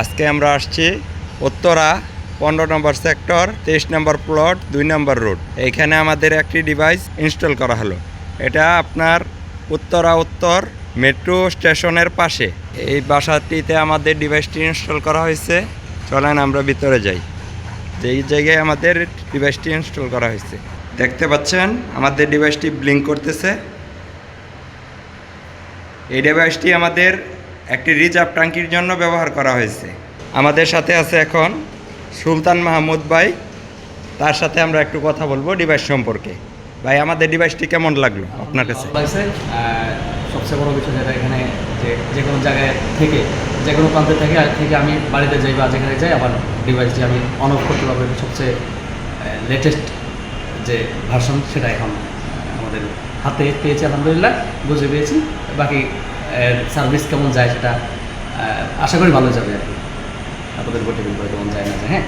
আজকে আমরা আসছি উত্তরা, পনেরো নম্বর সেক্টর, তেইশ নম্বর প্লট, দুই নম্বর রোড। এইখানে আমাদের একটি ডিভাইস ইনস্টল করা হলো। এটা আপনার উত্তরা উত্তর মেট্রো স্টেশনের পাশে। এই বাসাটিতে আমাদের ডিভাইসটি ইনস্টল করা হয়েছে। চলেন আমরা ভিতরে যাই। যেই জায়গায় আমাদের ডিভাইসটি ইনস্টল করা হয়েছে। দেখতে পাচ্ছেন, আমাদের ডিভাইসটি ব্লিঙ্ক করতেছে। এই ডিভাইসটি আমাদের একটি রিজার্ভ ট্যাঙ্কির জন্য ব্যবহার করা হয়েছে। আমাদের সাথে আছে এখন সুলতান মাহমুদ ভাই। তার সাথে আমরা একটু কথা বলব ডিভাইস সম্পর্কে। ভাই, আমাদের ডিভাইসটি কেমন লাগল আপনার কাছে? সবচেয়ে বড় বিষয় যেটা এখানে যে যে কোনো জায়গায় থেকে, যে কোনো প্রান্তে থেকে, আর থেকে আমি বাড়িতে যাই বা যেখানে যাই, আমার ডিভাইসটি আমি অন করতে পারব। সবচেয়ে লেটেস্ট যে ভার্সন সেটা এখন আমাদের হাতে পেয়েছি, আলহামদুলিল্লাহ, বুঝে পেয়েছি। বাকি সার্ভিস কেমন যায় সেটা আশা করি ভালো যাবে আর কি। আপনাদের করে কেমন যায় না যে হ্যাঁ?